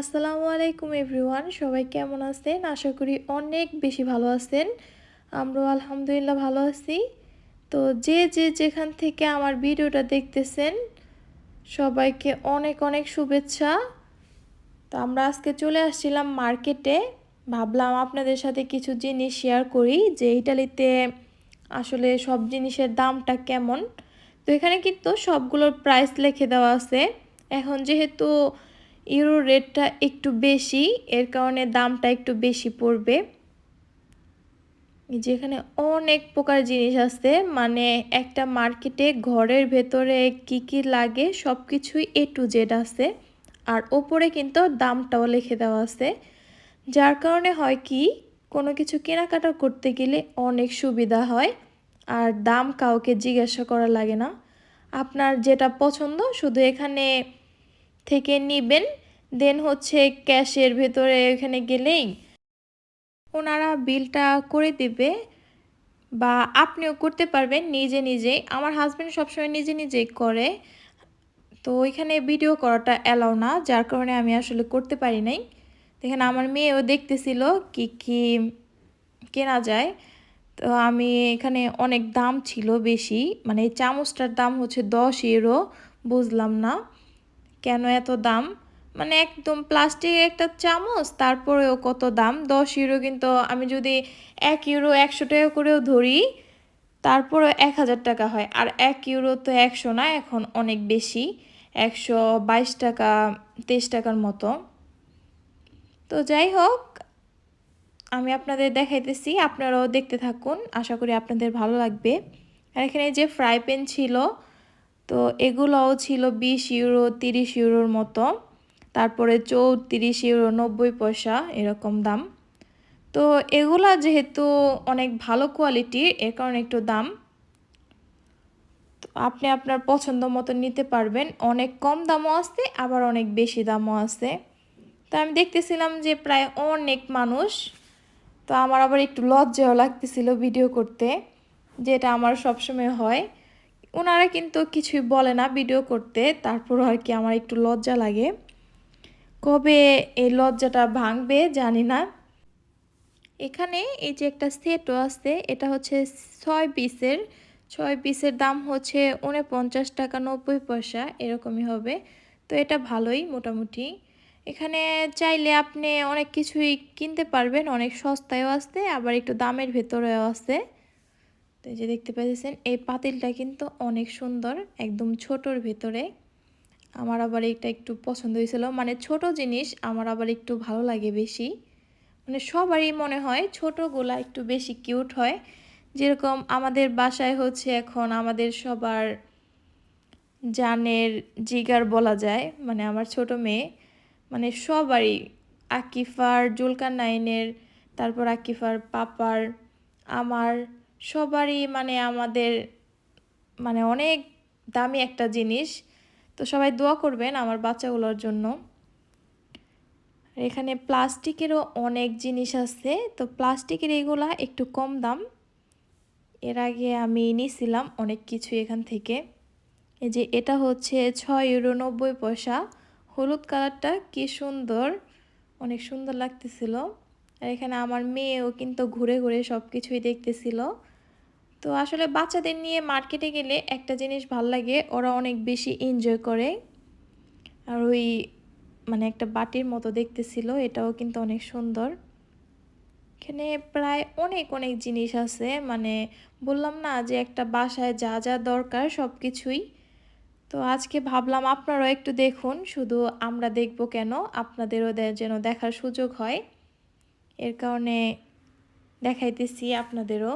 আসসালামু আলাইকুম এভরিওয়ান, সবাই কেমন আছেন? আশা করি অনেক বেশি ভালো আছেন। আমরাও আলহামদুলিল্লাহ ভালো আছি। তো যে যে যেখান থেকে আমার ভিডিওটা দেখতেছেন, সবাইকে অনেক অনেক শুভেচ্ছা। তো আমরা আজকে চলে আসছিলাম মার্কেটে। ভাবলাম আপনাদের সাথে কিছু জিনিস শেয়ার করি যে ইটালিতে আসলে সব জিনিসের দামটা কেমন। তো এখানে কিন্তু সবগুলোর প্রাইস লিখে দেওয়া আছে। এখন যেহেতু ইউরো রেটটা একটু বেশি, এর কারণে দামটা একটু বেশি পড়বে। যেখানে অনেক প্রকার জিনিস আছে মানে একটা মার্কেটে ঘরের ভেতরে কি কি লাগে সব কিছুই এ টু জেড আছে, আর ওপরে কিন্তু দামটাও লিখে দেওয়া আছে। যার কারণে হয় কি, কোনো কিছু কেনাকাটা করতে গেলে অনেক সুবিধা হয়, আর দাম কাউকে জিজ্ঞাসা করা লাগে না। আপনার যেটা পছন্দ, শুধু এখানে থেকে নিবেন দেন হচ্ছে ক্যাশের ভেতরে এখানে গেলেই ওনারা বিলটা করে দিবে বা আপনিও করতে পারবেন নিজে নিজেই। আমার হাজব্যান্ড সবসময় নিজে নিজেই করে, তো ওইখানে ভিডিও করাটা অ্যালাউ না, যার কারণে আমি আসলে করতে পারি নাই। এখানে আমার মেয়েও দেখতেছিল কি কি কেনা যায়। তো আমি এখানে অনেক দাম ছিল বেশি মানে চামচটার দাম হচ্ছে দশ ইউরো বুঝলাম না। কেন এত দাম? মানে একদম প্লাস্টিকের একটা চামচ, তারপরেও কত দাম? দশ ইউরো কিন্তু আমি যদি এক ইউরো একশো টাকা করেও ধরি তারপরে এক হাজার টাকা হয়। আর এক ইউরো তো একশো না, এখন অনেক বেশি। একশো বাইশ টাকা, তেইশ টাকার মতো। তো যাই হোক, আমি আপনাদের দেখাইতেছি, আপনারাও দেখতে থাকুন, আশা করি আপনাদের ভালো লাগবে। আর এখানে যে ফ্রাই প্যান ছিল, তো এগুলোও ছিল বিশ ইউরো তিরিশ ইউরোর মতো। তারপরে চৌত্রিশ ইউরো নব্বই পয়সা এরকম দাম। তো এগুলা যেহেতু অনেক ভালো কোয়ালিটির এর কারণে একটু দাম। তো আপনি আপনার পছন্দ মতো নিতে পারবেন। অনেক কম দামও আছে, আবার অনেক বেশি দামও আছে। তো আমি দেখতেছিলাম যে প্রায় অনেক মানুষ, তো আমার আবার একটু লজ্জাও লাগতেছিল ভিডিও করতে, যেটা আমার সবসময় হয়। ওনারা কিন্তু কিছুই বলে না ভিডিও করতে, তারপরও আর কি আমার একটু লজ্জা লাগে। কবে এই লজ্জাটা ভাঙবে জানি না। এখানে এই যে একটা সেটও আছে, এটা হচ্ছে ছয় পিসের। ছয় পিসের দাম হচ্ছে উনপঞ্চাশ টাকা নব্বই পয়সা, এরকমই হবে। তো এটা ভালোই মোটামুটি। এখানে চাইলে আপনি অনেক কিছুই কিনতে পারবেন, অনেক সস্তায়ও আছে, আবার একটু দামের ভেতরেও আছে। তো যে দেখতে পাচ্ছেন এই পাতিলটা কিন্তু অনেক সুন্দর, একদম ছোটোর ভেতরে। আমার আবার এটা একটু পছন্দ হয়েছিল। মানে ছোট জিনিস আমার আবার একটু ভালো লাগে বেশি। মানে সবারই মনে হয় ছোটোগুলা একটু বেশি কিউট হয়। যেরকম আমাদের বাসায় হচ্ছে এখন আমাদের সবার জানের জিগার বলা যায় মানে আমার ছোট মেয়ে মানে সবারই আকিফার, জুলকার নাইনের, তারপর আকিফার পাপার, আমার সবারই মানে আমাদের মানে অনেক দামি একটা জিনিস। তো সবাই দোয়া করবেন আমার বাচ্চাগুলোর জন্য। এখানে প্লাস্টিকেরও অনেক জিনিস আছে, তো প্লাস্টিকের এগুলা একটু কম দাম। এর আগে আমি নিয়েছিলাম অনেক কিছু এখান থেকে। এই যে এটা হচ্ছে ছয় ইউরো নব্বই পয়সা। হলুদ কালারটা কি সুন্দর, অনেক সুন্দর লাগতেছিল। আর এখানে আমার মেয়েও কিন্তু ঘুরে ঘুরে সব কিছুই দেখতেছিল। তো আসলে বাচ্চাদের নিয়ে মার্কেটে গেলে একটা জিনিস ভালো লাগে, ওরা অনেক বেশি এনজয় করে। আর ওই মানে একটা বাটির মতো দেখতেছিল, এটাও কিন্তু অনেক সুন্দর। এখানে প্রায় অনেক অনেক জিনিস আছে মানে বললাম না যে একটা বাসায় যা যা দরকার সব কিছুই তো আজকে ভাবলাম আপনারাও একটু দেখুন, শুধু আমরা দেখব কেন, আপনাদেরও যেন দেখার সুযোগ হয়। এর কারণে দেখাইতেছি আপনাদেরও।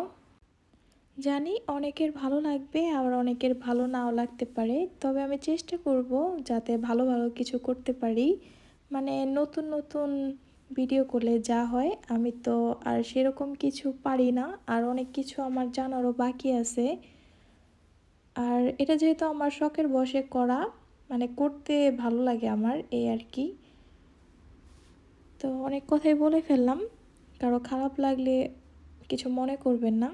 জানি অনেকের ভালো লাগবে, আবার অনেকের ভালো নাও লাগতে পারে। তবে আমি চেষ্টা করব যাতে ভালো ভালো কিছু করতে পারি। মানে নতুন নতুন ভিডিও করলে যা হয়, আমি তো আর সেরকম কিছু পারি না। আর অনেক কিছু আমার জানারও বাকি আছে। আর এটা যেহেতু আমার শখের বসে করা মানে করতে ভালো লাগে আমার, এই আর কি। তো অনেক কথাই বলে ফেললাম। কারও খারাপ লাগলে কিছু মনে করবেন না।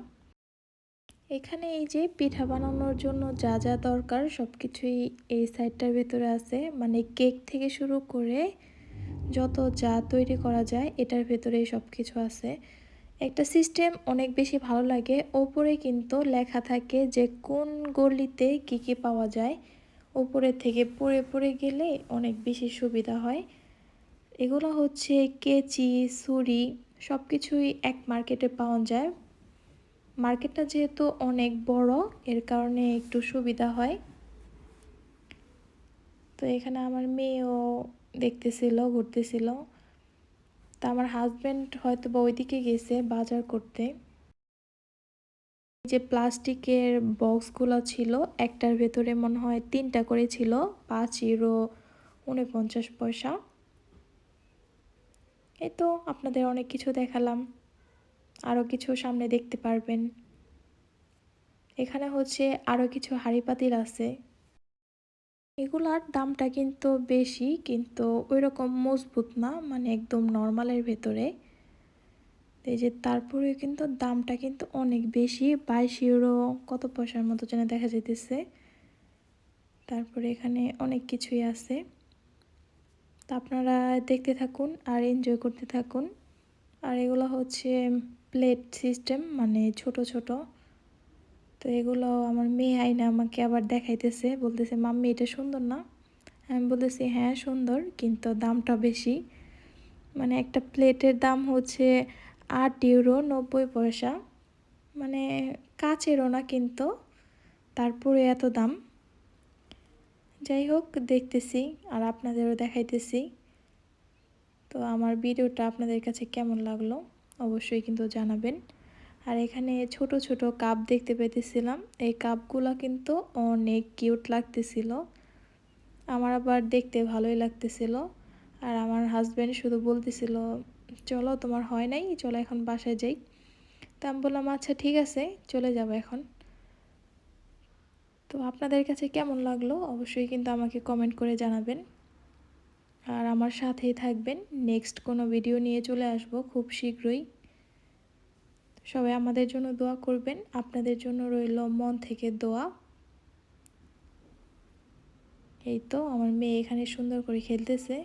এখানে এই যে পিঠা বানানোর জন্য যা যা দরকার সব কিছুই এই সাইডটার ভেতরে আছে। মানে কেক থেকে শুরু করে যত যা তৈরি করা যায় এটার ভেতরেই সব কিছু আছে। একটা সিস্টেম অনেক বেশি ভালো লাগে। ওপরে কিন্তু লেখা থাকে যে কোন গলিতে কি কি পাওয়া যায়। ওপরে থেকে পড়ে পড়ে গেলে অনেক বেশি সুবিধা হয়। এগুলো হচ্ছে কেচি, ছুরি সব কিছুই এক মার্কেটে পাওয়া যায়। মার্কেটটা যেহেতু অনেক বড়, এর কারণে একটু সুবিধা হয়। তো এখানে আমার মেয়েও দেখতেছিল, ঘুরতেছিল। তা আমার হাজব্যান্ড হয়তো বা ওইদিকে গেছে বাজার করতে। যে প্লাস্টিকের বক্সগুলো ছিল, একটার ভেতরে মনে হয় তিনটা করে ছিল, পাঁচ ইউরো উনপঞ্চাশ পয়সা। এই তো আপনাদের অনেক কিছু দেখালাম। আরও কিছু সামনে দেখতে পারবেন। এখানে হচ্ছে আরও কিছু হাঁড়ি পাতিল আছে। এগুলার দামটা কিন্তু বেশি, কিন্তু ওই রকম মজবুত না মানে একদম নর্মালের ভেতরে। এই যে তারপরে কিন্তু দামটা কিন্তু অনেক বেশি, বাইশ ইউরো কত পয়সার মতো যেন দেখা যেতেছে তারপরে এখানে অনেক কিছুই আছে। তা আপনারা দেখতে থাকুন আর এনজয় করতে থাকুন। আর এগুলো হচ্ছে প্লেট সিস্টেম মানে ছোট ছোট। তো এগুলো আমার মেয়ে আইনা আমাকে আবার দেখাইতেছে, বলতেছে, মাম্মি, এটা সুন্দর না? আমি বলতেছি হ্যাঁ সুন্দর, কিন্তু দামটা বেশি। মানে একটা প্লেটের দাম হচ্ছে আট ইউরো নব্বই পয়সা। মানে কাচেরও না কিন্তু, তারপরে এত দাম। যাই হোক, দেখতেছি আর আপনাদেরও দেখাইতেছি। তো আমার ভিডিওটা আপনাদের কাছে কেমন লাগল? অবশ্যই কিন্তু জানাবেন। আর এখানে ছোট ছোট কাপ দেখতে পেতেছিলাম। এই কাপগুলো কিন্তু অনেক কিউট লাগতেছিল। আমার আবার দেখতে ভালোই লাগতেছিল। আর আমার হাজব্যান্ড শুধু বলতেছিল, চলো, তোমার হয় নাই, চলো এখন বাসায় যাই। তো আমি বললাম আচ্ছা ঠিক আছে, চলে যাব এখন। তো আপনাদের কাছে কেমন লাগল? অবশ্যই কিন্তু আমাকে কমেন্ট করে জানাবেন। আর আমার সাথেই থাকবেন। নেক্সট কোনো ভিডিও নিয়ে চলে আসব খুব শীঘ্রই। সবাই আমাদের জন্য দোয়া করবেন। আপনাদের জন্য রইল মন থেকে দোয়া। এই তো, আমার মেয়ে এখানে সুন্দর করে খেলতেছে।